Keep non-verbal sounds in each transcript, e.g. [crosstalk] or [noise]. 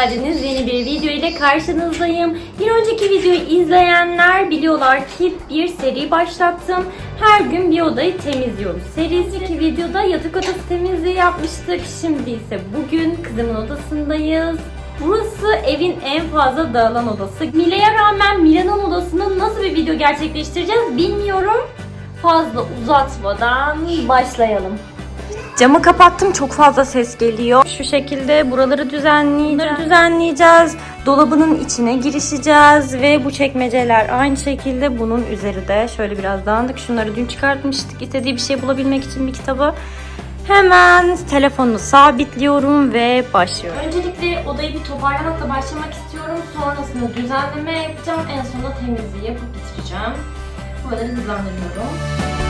geldiniz. Yeni bir video ile karşınızdayım. Bir önceki videoyu izleyenler biliyorlar ki bir seri başlattım. Her gün bir odayı temizliyoruz. Serisi videoda yatak odası temizliği yapmıştık. Şimdi ise bugün kızımın odasındayız. Burası evin en fazla dağılan odası. Mile'ye rağmen Mila'nın odasında nasıl bir video gerçekleştireceğiz bilmiyorum. Fazla uzatmadan başlayalım. Camı kapattım çok fazla ses geliyor. Şu şekilde buraları düzenleyeceğiz. Bunları düzenleyeceğiz. Dolabının içine girişeceğiz ve bu çekmeceler aynı şekilde bunun üzeri de şöyle biraz dağınık. Şunları dün çıkartmıştık. İstediği bir şey bulabilmek için bir kitabı. Hemen telefonumu sabitliyorum ve başlıyorum. Öncelikle odayı bir toparlamakla başlamak istiyorum. Sonrasında düzenleme yapacağım. En sonunda temizliği yapıp bitireceğim. Buraları hızlandırıyorum.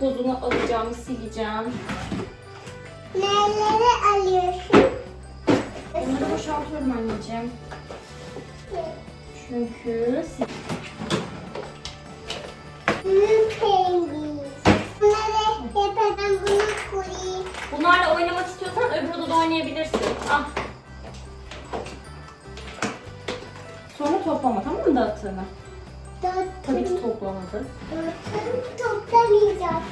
Tozunu alacağım, sileceğim. Neleri alıyorsun? Bunları boşaltıyorum anneciğim. Çünkü. Bunlarla oynamak istiyorsan öbür odada oynayabilirsin. Al. Sonra toplama tamam mı dağıttığını? Tabii ki toplamadı. Dörtüm toplamayacağım.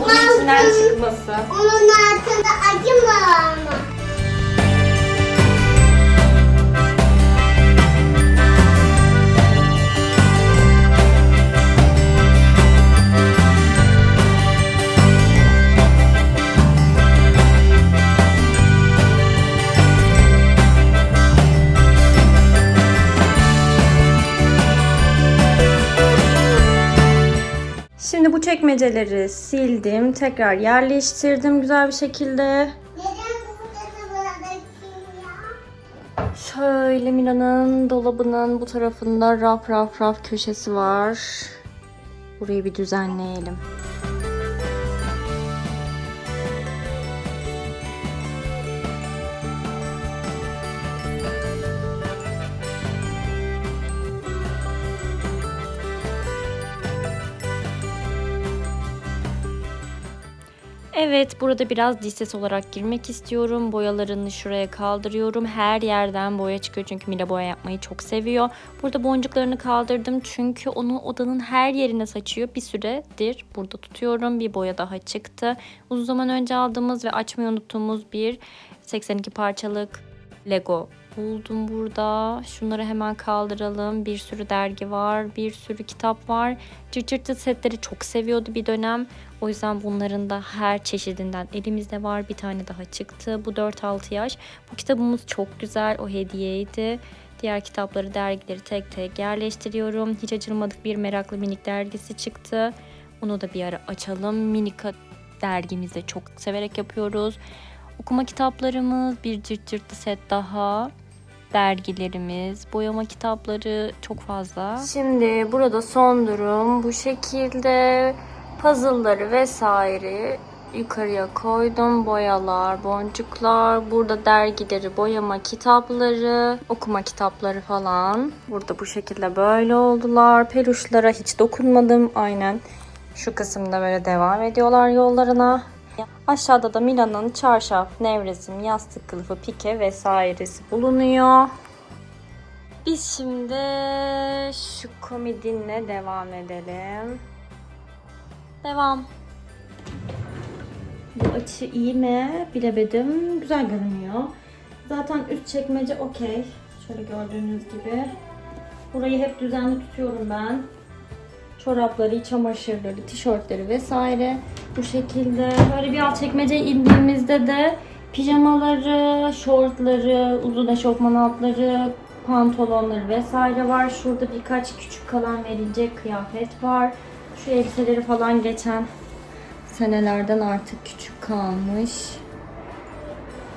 Bunun içinden çıkması. Onun Şimdi bu çekmeceleri sildim. Tekrar yerleştirdim güzel bir şekilde. Şöyle Mila'nın dolabının bu tarafında raf raf raf köşesi var. Burayı bir düzenleyelim. Evet, burada biraz diş olarak girmek istiyorum. Boyalarını şuraya kaldırıyorum. Her yerden boya çıkıyor çünkü Mila boya yapmayı çok seviyor. Burada boncuklarını kaldırdım çünkü onu odanın her yerine saçıyor. Bir süredir burada tutuyorum. Bir boya daha çıktı. Uzun zaman önce aldığımız ve açmayı unuttuğumuz bir 82 parçalık Lego buldum burada. Şunları hemen kaldıralım. Bir sürü dergi var, bir sürü kitap var. Cırcırtı setleri çok seviyordu bir dönem. O yüzden bunların da her çeşidinden elimizde var. Bir tane daha çıktı. Bu 4-6 yaş. Bu kitabımız çok güzel. O hediyeydi. Diğer kitapları, dergileri tek tek yerleştiriyorum. Hiç açılmadık bir meraklı minik dergisi çıktı. Onu da bir ara açalım. Minika dergimizde çok severek yapıyoruz. Okuma kitaplarımız, bir cırt cırtlı set daha dergilerimiz, boyama kitapları çok fazla. Şimdi burada son durum bu şekilde puzzle'ları vesaire yukarıya koydum. Boyalar, boncuklar, burada dergileri, boyama kitapları, okuma kitapları falan. Burada bu şekilde böyle oldular. Peluşlara hiç dokunmadım. Aynen şu kısımda böyle devam ediyorlar yollarına. Aşağıda da Mila'nın çarşaf, nevresim, yastık kılıfı, pike vesairesi bulunuyor. Biz şimdi şu komedinle devam edelim. Devam. Bu açı iyi mi bilemedim. Güzel görünüyor. Zaten üst çekmece okey. Şöyle gördüğünüz gibi. Burayı hep düzenli tutuyorum ben. Çorapları, çamaşırları, tişörtleri vesaire. Bu şekilde böyle bir alt çekmeceye indiğimizde de pijamaları, şortları, uzun eşofman altları, pantolonları vesaire var. Şurada birkaç küçük kalan verilecek kıyafet var. Şu elbiseleri falan geçen senelerden artık küçük kalmış.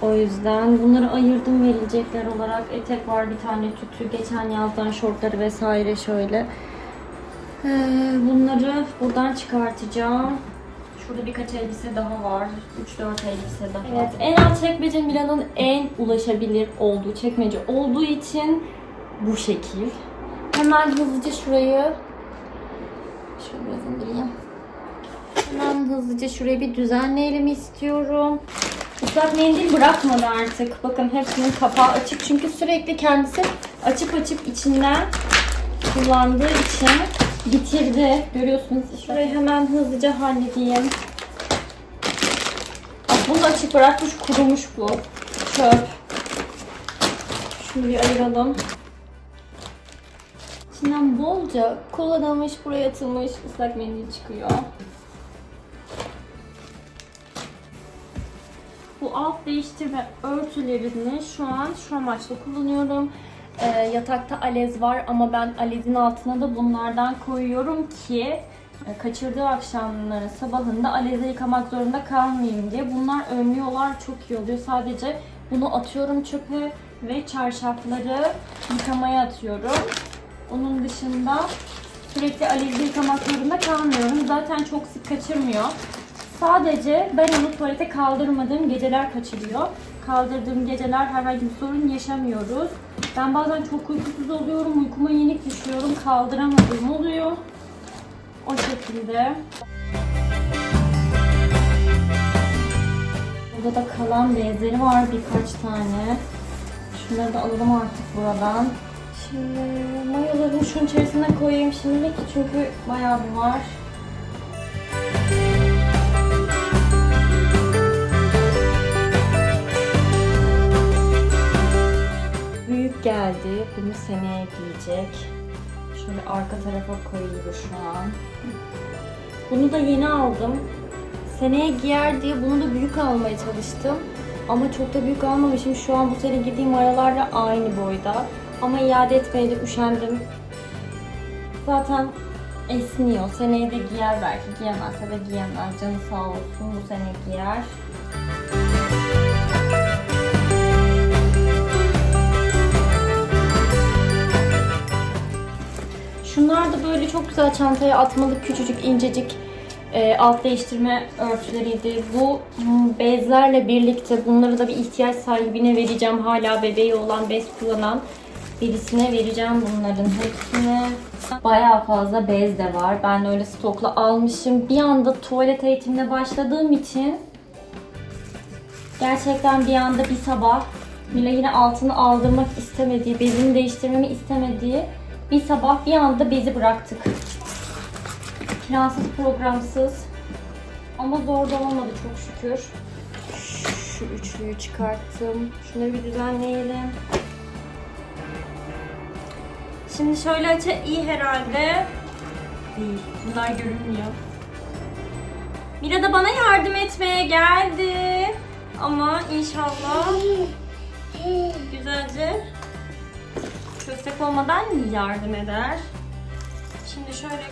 O yüzden bunları ayırdım verilecekler olarak. Etek var bir tane tütü. Geçen yazdan şortları vesaire şöyle. Ee, bunları buradan çıkartacağım. Şurada birkaç elbise daha var. 3-4 elbise daha. Evet, en alt çekmece Mila'nın en ulaşabilir olduğu çekmece olduğu için bu şekil. Hemen hızlıca şurayı şöyle biraz indireyim. Hemen hızlıca şurayı bir düzenleyelim istiyorum. Islak mendil bırakmadı artık. Bakın hepsinin kapağı açık. Çünkü sürekli kendisi açıp açıp içinden kullandığı için bitirdi. Görüyorsunuz. Şurayı hemen hızlıca halledeyim. Bak bunu da açık bırakmış kurumuş bu. Çöp. Şunu bir ayıralım. İçinden bolca kullanılmış buraya atılmış ıslak mendil çıkıyor. Bu alt değiştirme örtülerini şu an şu amaçla kullanıyorum. Ee, yatakta alez var ama ben alezin altına da bunlardan koyuyorum ki e, kaçırdığı akşamları sabahında aleze yıkamak zorunda kalmayayım diye. Bunlar önlüyorlar çok iyi oluyor. Sadece bunu atıyorum çöpe ve çarşafları yıkamaya atıyorum. Onun dışında sürekli alevde yıkamak zorunda kalmıyorum. Zaten çok sık kaçırmıyor. Sadece ben onu tuvalete kaldırmadığım geceler kaçırıyor. Kaldırdığım geceler herhangi bir sorun yaşamıyoruz. Ben bazen çok uykusuz oluyorum, uykuma yenik düşüyorum, kaldıramadığım oluyor. O şekilde. Burada da kalan bezleri var birkaç tane. Şunları da alalım artık buradan. Şimdi mayolarını şunun içerisine koyayım şimdilik çünkü bayağı bir var. Gelecek. Şöyle arka tarafa koyuyor şu an. Bunu da yeni aldım. Seneye giyer diye bunu da büyük almaya çalıştım. Ama çok da büyük almamışım. Şu an bu sene giydiğim aralarla aynı boyda. Ama iade etmeye de üşendim. Zaten esniyor. Seneye de giyer belki. Giyemezse de giyemez. Canı sağ olsun bu sene giyer. Şunlar da böyle çok güzel çantaya atmalık küçücük incecik e, alt değiştirme örtüleriydi. Bu hmm, bezlerle birlikte bunları da bir ihtiyaç sahibine vereceğim. Hala bebeği olan bez kullanan birisine vereceğim bunların hepsini. Bayağı fazla bez de var. Ben öyle stokla almışım. Bir anda tuvalet eğitimine başladığım için gerçekten bir anda bir sabah Mila yine altını aldırmak istemediği, bezini değiştirmemi istemediği bir sabah bir anda bezi bıraktık. Plansız programsız. Ama zor da olmadı çok şükür. Şu üçlüyü çıkarttım. Şunları bir düzenleyelim. Şimdi şöyle açı iyi herhalde. Değil. Bunlar görünmüyor. Mira da bana yardım etmeye geldi. Ama inşallah güzelce köstek olmadan yardım eder. Şimdi şöyle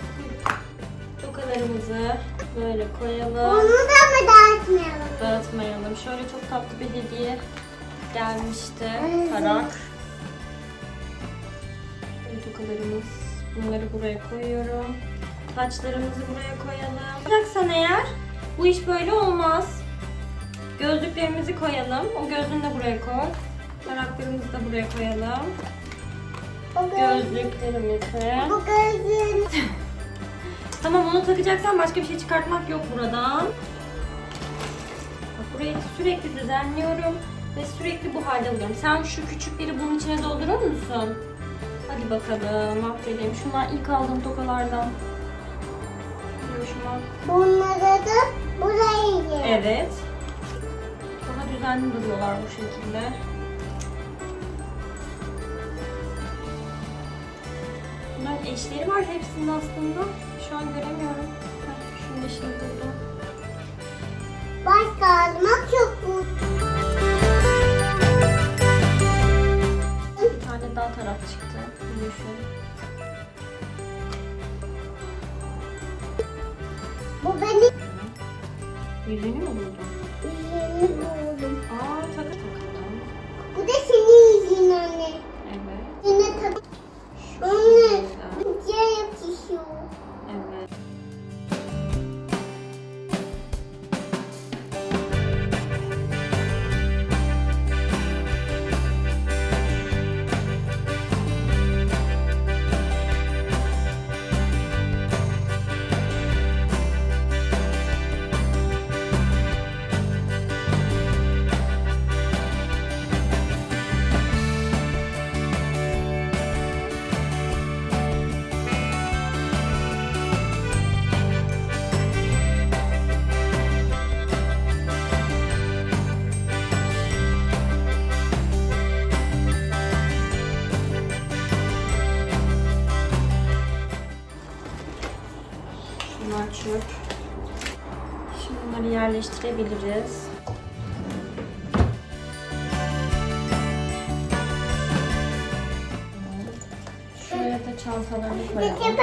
tokalarımızı böyle koyalım. Onu da mı dağıtmayalım? Dağıtmayalım. Şöyle çok tatlı bir hediye gelmişti. Tarak. Böyle tokalarımız. Bunları buraya koyuyorum. Taçlarımızı buraya koyalım. Yapacaksan eğer bu iş böyle olmaz. Gözlüklerimizi koyalım. O gözlüğünü de buraya koy. Taraklarımızı da buraya koyalım. Gözlüklerimizi. bu gözün. [laughs] Tamam onu takacaksan başka bir şey çıkartmak yok buradan. Bak burayı sürekli düzenliyorum ve sürekli bu halde alıyorum. Sen şu küçükleri bunun içine doldurur musun? Hadi bakalım aferin. Şunlar ilk aldığım tokalardan. Şunlar. Bunları da buraya. Evet. Daha düzenli duruyorlar bu şekilde. Eşleri var hepsinin aslında. Şu an göremiyorum. Heh, Şunun eşini buldum. Başka almak mu? Bir tane daha taraf çıktı. Düşün. Bu benim Yüzünü mü buldun? yüzümü buldum. Aa tak takalım. Bu da senin yüzün anne. Yerleştirebiliriz. Şuraya da çantalarını koyalım.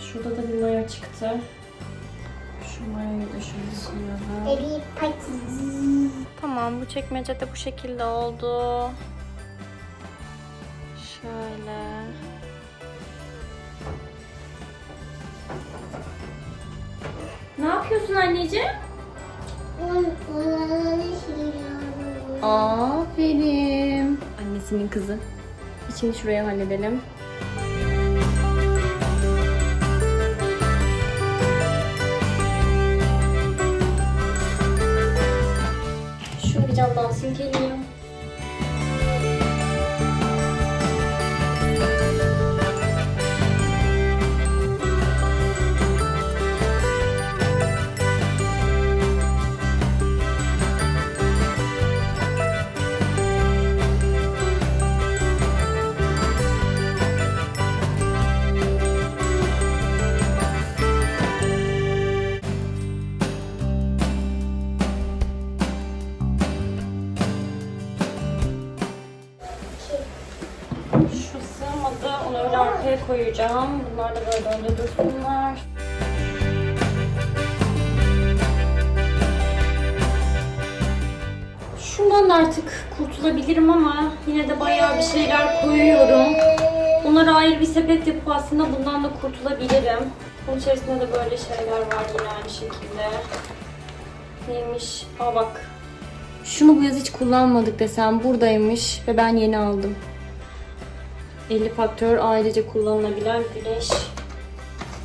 Şurada da bir maya çıktı. Şu mayayı da şöyle pati. Tamam bu çekmece de bu şekilde oldu. Şöyle. Yapıyorsun anneciğim? Aferin. Annesinin kızı. İçini şuraya halledelim. Şunu bir camdan silkeleyeyim. Koyacağım. Bunlar da böyle önce dursunlar. Şundan da artık kurtulabilirim ama yine de bayağı bir şeyler koyuyorum. Bunları ayrı bir sepet yapıp aslında bundan da kurtulabilirim. Bunun içerisinde de böyle şeyler var yine aynı şekilde. Neymiş? Aa bak. Şunu bu yaz hiç kullanmadık desem buradaymış ve ben yeni aldım. 50 faktör ailece kullanılabilen güneş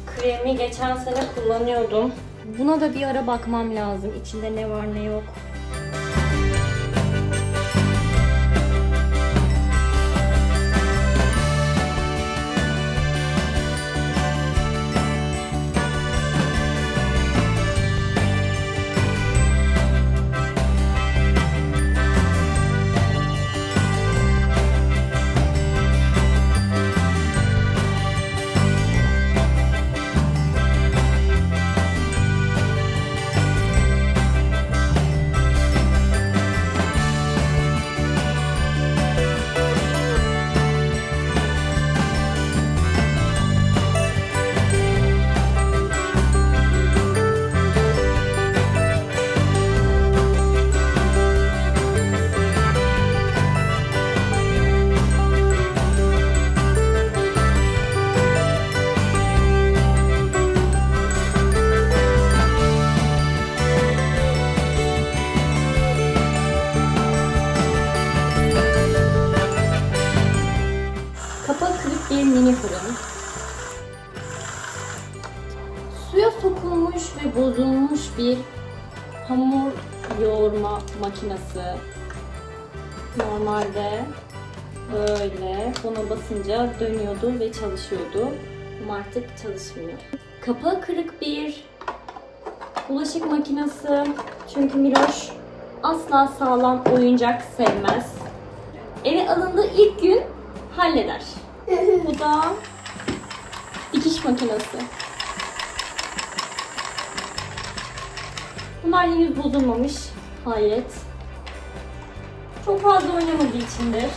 kremi geçen sene kullanıyordum. Buna da bir ara bakmam lazım. İçinde ne var ne yok. Mini fırın. Suya sokulmuş ve bozulmuş bir hamur yoğurma makinesi. Normalde böyle buna basınca dönüyordu ve çalışıyordu. Ama artık çalışmıyor. Kapağı kırık bir bulaşık makinesi. Çünkü Miroş asla sağlam oyuncak sevmez. Eve alındığı ilk gün halleder. Bu da dikiş makinesi. Bunlar henüz bozulmamış. Hayret. Çok fazla oynamadığı içindir.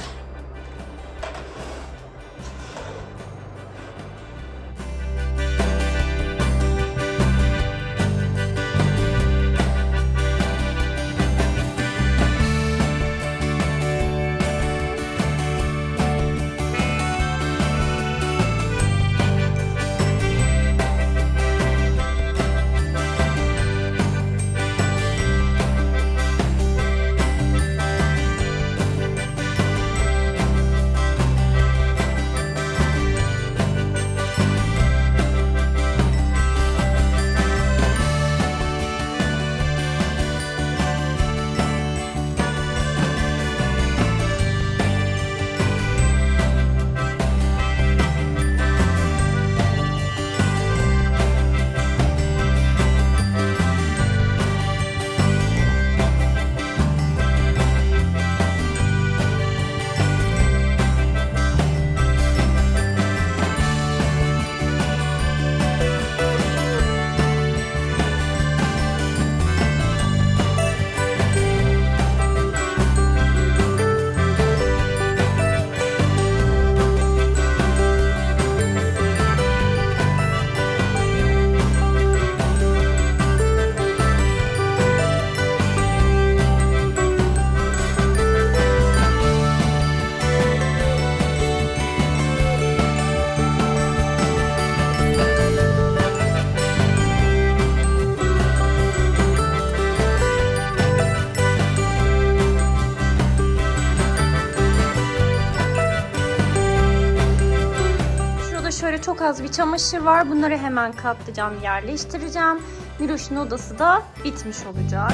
Az bir çamaşır var. Bunları hemen katlayacağım, yerleştireceğim. Miroş'un odası da bitmiş olacak.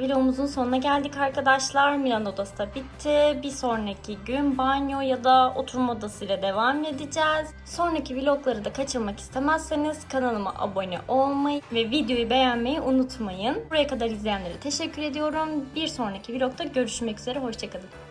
Vlogumuzun sonuna geldik arkadaşlar. Milan odası da bitti. Bir sonraki gün banyo ya da oturma odasıyla devam edeceğiz. Sonraki vlogları da kaçırmak istemezseniz kanalıma abone olmayı ve videoyu beğenmeyi unutmayın. Buraya kadar izleyenlere teşekkür ediyorum. Bir sonraki vlogda görüşmek üzere. Hoşçakalın.